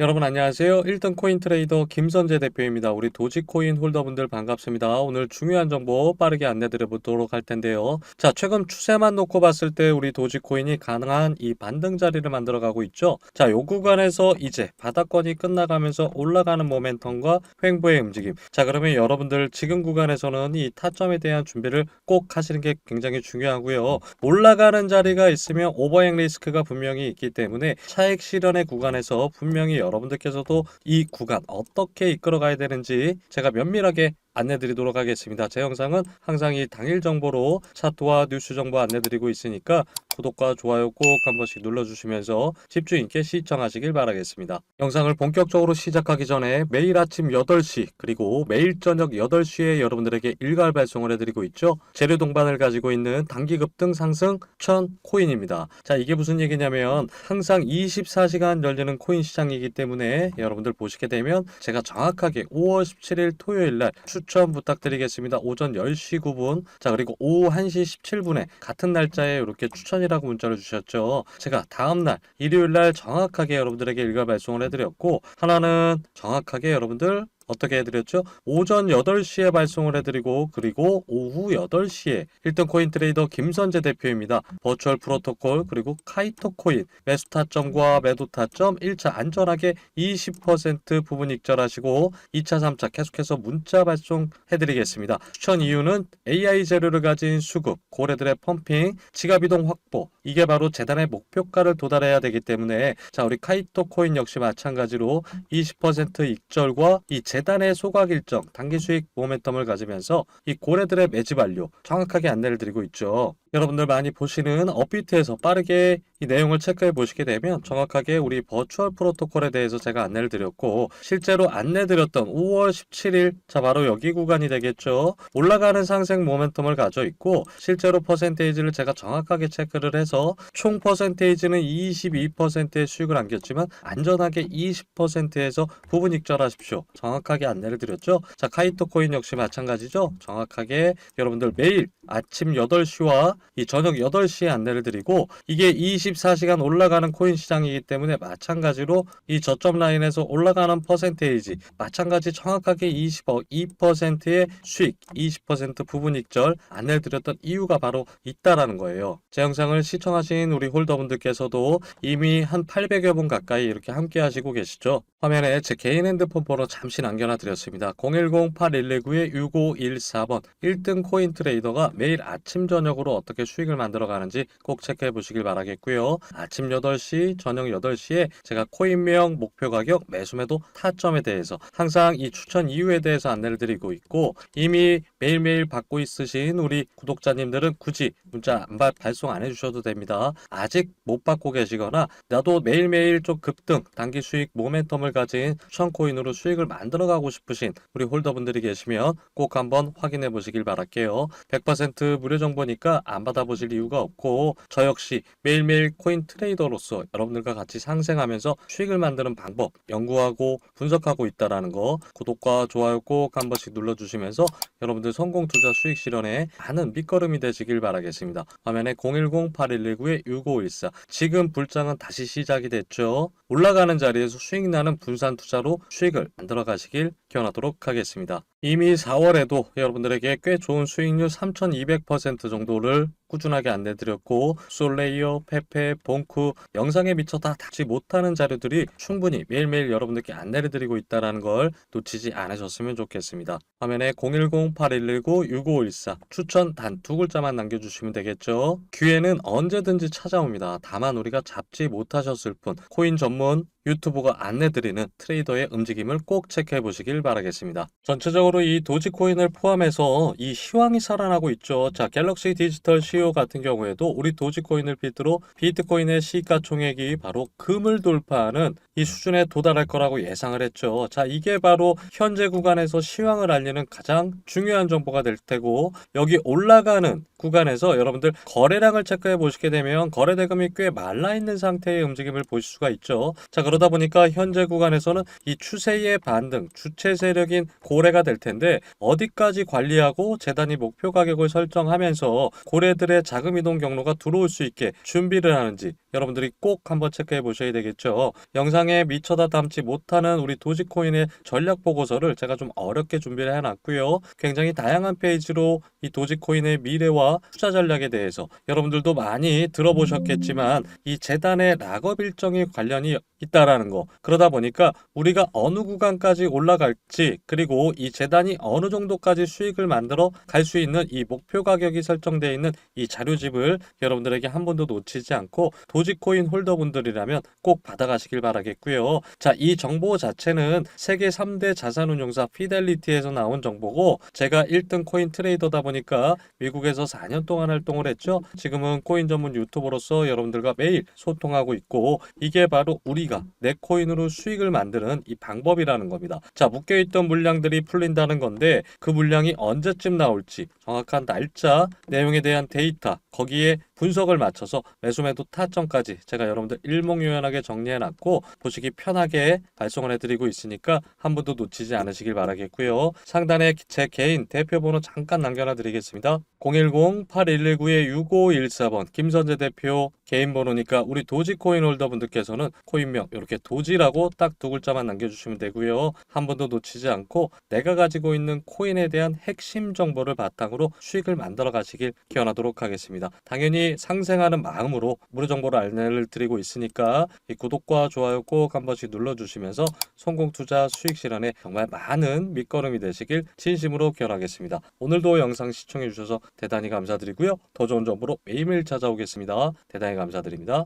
여러분 안녕하세요. 1등 코인 트레이더 김선재 대표입니다. 우리 도지코인 홀더분들 반갑습니다. 오늘 중요한 정보 빠르게 안내드려 보도록 할 텐데요. 자, 최근 추세만 놓고 봤을 때 우리 도지코인이 가능한 이 반등 자리를 만들어 가고 있죠. 자, 요 구간에서 이제 바닥권이 끝나가면서 올라가는 모멘텀과 횡보의 움직임. 자, 그러면 여러분들 지금 구간에서는 이 타점에 대한 준비를 꼭 하시는 게 굉장히 중요하고요. 올라가는 자리가 있으면 오버행 리스크가 분명히 있기 때문에 차익 실현의 구간에서 분명히 여러분들께서도 이 구간 어떻게 이끌어 가야 되는지 제가 면밀하게 안내드리도록 하겠습니다. 제 영상은 항상 이 당일 정보로 차트와 뉴스 정보 안내드리고 있으니까 구독과 좋아요 꼭 한 번씩 눌러주시면서 집중 있게 시청하시길 바라겠습니다. 영상을 본격적으로 시작하기 전에 매일 아침 8시 그리고 매일 저녁 8시에 여러분들에게 일괄 발송을 해드리고 있죠. 재료 동반을 가지고 있는 단기 급등 상승 천 코인입니다. 자 이게 무슨 얘기냐면 항상 24시간 열리는 코인 시장이기 때문에 여러분들 보시게 되면 제가 정확하게 5월 17일 토요일 날 추천 부탁드리겠습니다. 오전 10시 9분 자 그리고 오후 1시 17분에 같은 날짜에 이렇게 추천이라고 문자를 주셨죠. 제가 다음날 일요일 날 정확하게 여러분들에게 일괄 발송을 해드렸고 하나는 정확하게 여러분들 어떻게 해드렸죠? 오전 8시에 발송을 해드리고 그리고 오후 8시에 1등 코인 트레이더 김선재 대표입니다. 버추얼 프로토콜 그리고 카이토 코인 매수 타점과 매도 타점 1차 안전하게 20% 부분 익절하시고 2차 3차 계속해서 문자 발송 해드리겠습니다. 추천 이유는 AI 재료를 가진 수급, 고래들의 펌핑, 지갑 이동 확보 이게 바로 재단의 목표가를 도달해야 되기 때문에 자 우리 카이토 코인 역시 마찬가지로 20% 익절과 이 재 단의 소각 일정, 단기 수익 모멘텀을 가지면서 이 고래들의 매집 완료 정확하게 안내를 드리고 있죠. 여러분들 많이 보시는 업비트에서 빠르게 이 내용을 체크해 보시게 되면 정확하게 우리 버추얼 프로토콜에 대해서 제가 안내를 드렸고 실제로 안내 드렸던 5월 17일 자 바로 여기 구간이 되겠죠. 올라가는 상승 모멘텀을 가져 있고 실제로 퍼센테이지를 제가 정확하게 체크를 해서 총 퍼센테이지는 22%의 수익을 안겼지만 안전하게 20%에서 부분 익절하십시오. 정확하게 안내를 드렸죠. 자 카이토 코인 역시 마찬가지죠. 정확하게 여러분들 매일 아침 8시와 이 저녁 8시에 안내를 드리고 이게 24시간 올라가는 코인 시장이기 때문에 마찬가지로 이 저점 라인에서 올라가는 퍼센테이지 마찬가지 정확하게 22%의 수익 20% 부분 익절 안내를 드렸던 이유가 바로 있다라는 거예요. 제 영상을 시청하신 우리 홀더분들께서도 이미 한 800여 분 가까이 이렇게 함께 하시고 계시죠. 화면에 제 개인 핸드폰 번호 잠시 남겨놔 드렸습니다. 010-8119-6514번 1등 코인 트레이더가 매일 아침 저녁으로 어떻게 수익을 만들어 가는지 꼭 체크해 보시길 바라겠고요. 아침 8시, 저녁 8시에 제가 코인명, 목표 가격, 매수매도 타점에 대해서 항상 이 추천 이유에 대해서 안내를 드리고 있고 이미 매일매일 받고 있으신 우리 구독자님들은 굳이 문자 안 받, 발송 안 해주셔도 됩니다. 아직 못 받고 계시거나 나도 매일매일 좀 급등, 단기 수익 모멘텀을 가진 추천 코인으로 수익을 만들어 가고 싶으신 우리 홀더분들이 계시면 꼭 한번 확인해 보시길 바랄게요. 100% 무료 정보니까 안 받아보실 이유가 없고 저 역시 매일매일 코인 트레이더로서 여러분들과 같이 상생하면서 수익을 만드는 방법 연구하고 분석하고 있다라는 거 구독과 좋아요 꼭 한 번씩 눌러주시면서 여러분들 성공 투자 수익 실현에 많은 밑거름이 되시길 바라겠습니다. 화면에 010-8119-6514 지금 불장은 다시 시작이 됐죠. 올라가는 자리에서 수익 나는 분산 투자로 수익을 만들어 가시길 기원하도록 하겠습니다. 이미 4월에도 여러분들에게 꽤 좋은 수익률 3200% 정도를 꾸준하게 안내드렸고 솔레이어, 페페, 봉쿠 영상에 미처 다 닿지 못하는 자료들이 충분히 매일매일 여러분들께 안내를 드리고 있다는 걸 놓치지 않으셨으면 좋겠습니다. 화면에 010-8119-6514 추천 단 두 글자만 남겨주시면 되겠죠. 기회는 언제든지 찾아옵니다. 다만 우리가 잡지 못하셨을 뿐 코인 전문 유튜브가 안내드리는 트레이더의 움직임을 꼭 체크해 보시길 바라겠습니다. 전체적으로 이 도지코인을 포함해서 이 시황이 살아나고 있죠. 자, 갤럭시 디지털 CEO 같은 경우에도 우리 도지코인을 필두로 비트코인의 시가총액이 바로 금을 돌파하는 이 수준에 도달할 거라고 예상을 했죠. 자, 이게 바로 현재 구간에서 시황을 알리는 가장 중요한 정보가 될 테고 여기 올라가는 구간에서 여러분들 거래량을 체크해 보시게 되면 거래 대금이 꽤 말라 있는 상태의 움직임을 보실 수가 있죠. 자, 그러다 보니까 현재 구간에서는 이 추세의 반등, 주체 세력인 고래가 될 텐데 어디까지 관리하고 재단이 목표 가격을 설정하면서 고래들의 여러분들의 자금 이동 경로가 들어올 수 있게 준비를 하는지 여러분들이 꼭 한번 체크해 보셔야 되겠죠. 영상에 미처다 담지 못하는 우리 도지코인의 전략 보고서를 제가 좀 어렵게 준비를 해놨고요. 굉장히 다양한 페이지로 이 도지코인의 미래와 투자 전략에 대해서 여러분들도 많이 들어보셨겠지만 이 재단의 락업 일정이 관련이 있다라는 거 그러다 보니까 우리가 어느 구간까지 올라갈지 그리고 이 재단이 어느 정도까지 수익을 만들어 갈 수 있는 이 목표 가격이 설정되어 있는 이 자료집을 여러분들에게 한 번도 놓치지 않고 도지코인 홀더분들이라면 꼭 받아가시길 바라겠고요. 자, 이 정보 자체는 세계 3대 자산운용사 피델리티에서 나온 정보고 제가 1등 코인 트레이더다 보니까 미국에서 4년 동안 활동을 했죠. 지금은 코인 전문 유튜버로서 여러분들과 매일 소통하고 있고 이게 바로 우리가 내 코인으로 수익을 만드는 이 방법이라는 겁니다. 자, 묶여있던 물량들이 풀린다는 건데 그 물량이 언제쯤 나올지 정확한 날짜, 내용에 대한 데이 터, 거기에 분석을 맞춰서 매수매도 타점까지 제가 여러분들 일목요연하게 정리해놨고 보시기 편하게 발송을 해드리고 있으니까 한 번도 놓치지 않으시길 바라겠고요. 상단에 제 개인 대표번호 잠깐 남겨놔 드리겠습니다. 010-8119-6514번 김선재 대표 개인 번호니까 우리 도지코인 홀더분들께서는 코인명 이렇게 도지라고 딱 두 글자만 남겨주시면 되고요. 한 번도 놓치지 않고 내가 가지고 있는 코인에 대한 핵심 정보를 바탕으로 수익을 만들어 가시길 기원하도록 하겠습니다. 당연히 상생하는 마음으로 무료 정보를 안내를 드리고 있으니까 이 구독과 좋아요 꼭 한 번씩 눌러주시면서 성공 투자 수익 실현에 정말 많은 밑거름이 되시길 진심으로 기원하겠습니다. 오늘도 영상 시청해 주셔서 대단히 감사드리고요. 더 좋은 정보로 매일매일 찾아오겠습니다. 대단히 감사드립니다.